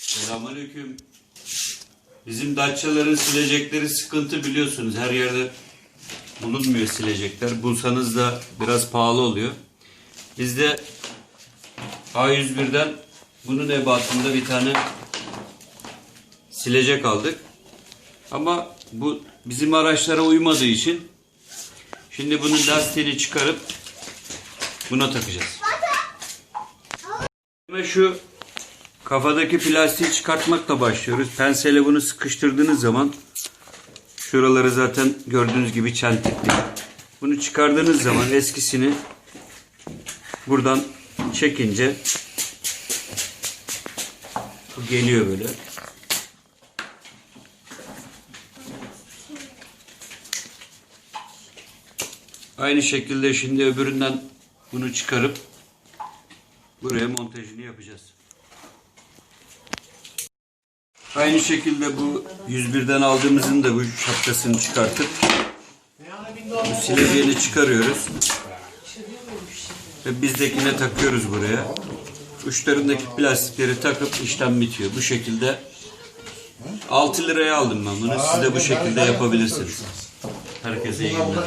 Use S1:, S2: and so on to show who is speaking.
S1: Selamünaleyküm. Bizim Datçaların silecekleri sıkıntı biliyorsunuz. Her yerde bulunmuyor silecekler. Bulsanız da biraz pahalı oluyor. Biz de A101'den bunun ebatında bir tane silecek aldık. Ama bu bizim araçlara uymadığı için şimdi bunun lastiğini çıkarıp buna takacağız. Ve şu kafadaki plastiği çıkartmakla başlıyoruz. Pensele bunu sıkıştırdığınız zaman şuraları zaten gördüğünüz gibi çentikli. Bunu çıkardığınız zaman eskisini buradan çekince bu geliyor böyle. Aynı şekilde şimdi öbüründen bunu çıkarıp buraya montajını yapacağız. Aynı şekilde bu 101'den aldığımızın da bu şapkasını çıkartıp bu sileceğini çıkarıyoruz. Ve bizdekine takıyoruz buraya. Uçlarındaki plastikleri takıp işlem bitiyor. Bu şekilde 6 liraya aldım ben bunu. Siz de bu şekilde yapabilirsiniz. Herkese iyi günler.